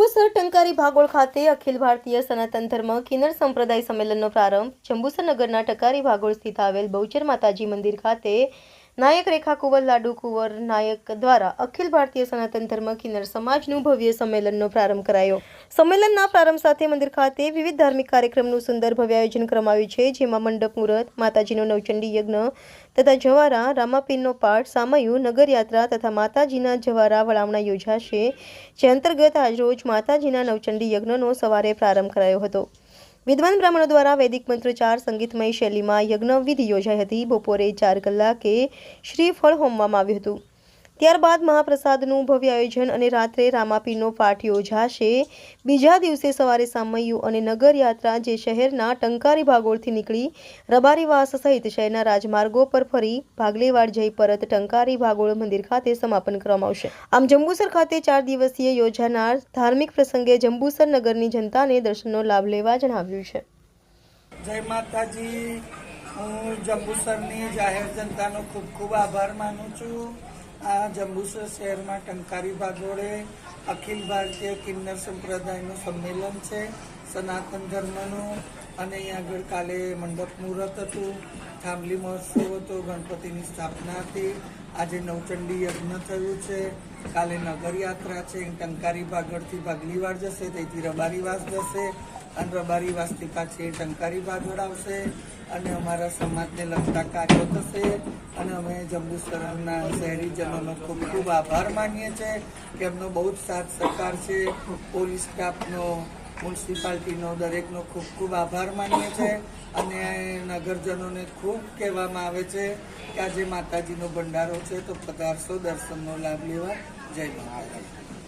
ટંકારી ભાગોળ ખાતે અખિલ ભારતીય સનાતન ધર્મ કિન્નર સંપ્રદાય સંમેલનનો પ્રારંભ. જંબુસર નગરના ટકારી ભાગોળ સ્થિત આવેલ બહુચર માતાજી મંદિર ખાતે નાયક રેખા કુંવર, લાડુ કુંવર નાયક દ્વારા અખિલ ભારતીય સનાતન ધર્મ કિન્નર સમાજનું ભવ્ય સંમેલનનો પ્રારંભ કરાયો. સંમેલનના પ્રારંભ સાથે મંદિર ખાતે વિવિધ ધાર્મિક કાર્યક્રમનું સુંદર ભવ્ય આયોજન કરવામાં છે, જેમાં મંડપ મુહૂર્ત માતાજીનો નવચંડી યજ્ઞ તથા જવારા, રામાપીરનો પાઠ, સામયુ, નગરયાત્રા તથા માતાજીના જવારા વળામણા યોજાશે. જે અંતર્ગત આજરોજ માતાજીના નવચંડી યજ્ઞનો સવારે પ્રારંભ કરાયો હતો. વિદ્વાન બ્રાહ્મણો દ્વારા વૈદિક મંત્રોચ્ચાર સંગીતમય શૈલીમાં યજ્ઞ વિધિ યોજાઈ હતી. બપોરે ચાર કલાકે શ્રીફળ હોમવામાં આવ્યું હતું. ત્યારબાદ મહાપ્રસાદનું ભવ્ય આયોજન અને રાત્રે રામાપીરનો પાઠ યોજાશે. બીજા દિવસે સવારે સામૈયું અને નગરયાત્રા જે શહેરના ટંકારી ભાગોળથી નીકળી રબારીવાસ સહિત શહેરના રાજમાર્ગો પર ફરી ભાગલેવાડ જઈ પરત ટંકારી ભાગોળ મંદિર ખાતે સમાપન કરવામાં આવશે. આમ જંબુસર ખાતે ચાર દિવસીય યોજાનાર ધાર્મિક પ્રસંગે જંબુસર નગરની જનતાને દર્શનનો લાભ લેવા જણાવ્યું છે. જય માતાજી. હું જંબુસરની જાહેર જનતાનો ખૂબ ખૂબ આભાર માનું છું. આ જંબુસર શહેરમાં ટંકારી ભાગોળે અખિલ ભારતીય કિન્નર સંપ્રદાયનું સંમેલન છે. સનાતન ધર્મનું અને અહીંયા આગળ કાલે મંડપ મુહૂર્ત હતું. થાંભલી મહોત્સવ હતો, ગણપતિની સ્થાપના હતી. આજે નવચંડી યજ્ઞ થયું છે. કાલે નગરયાત્રા છે. ટંકારી ભાગળથી ભાગલીવાડ જશે તેથી રબારીવાસ જશે અને રબારીવાસથી પાછી ટંકારી ભાગળ આવશે અને અમારા સમાજને લગતા કાર્યો થશે. અને અમે જંબુસરના શહેરીજનોનો ખૂબ ખૂબ આભાર માનીએ છીએ કે એમનો બહુ જ સાથ સહકાર છે. પોલીસ સ્ટાફનો, મ્યુનિસિપાલિટીનો દરેકનો ખૂબ ખૂબ આભાર માનીએ છીએ. અને નગરજનોને ખૂબ કહેવામાં આવે છે કે આજે માતાજીનો ભંડારો છે તો પધારસો દર્શનનો લાભ લેવા. જય માતાજી.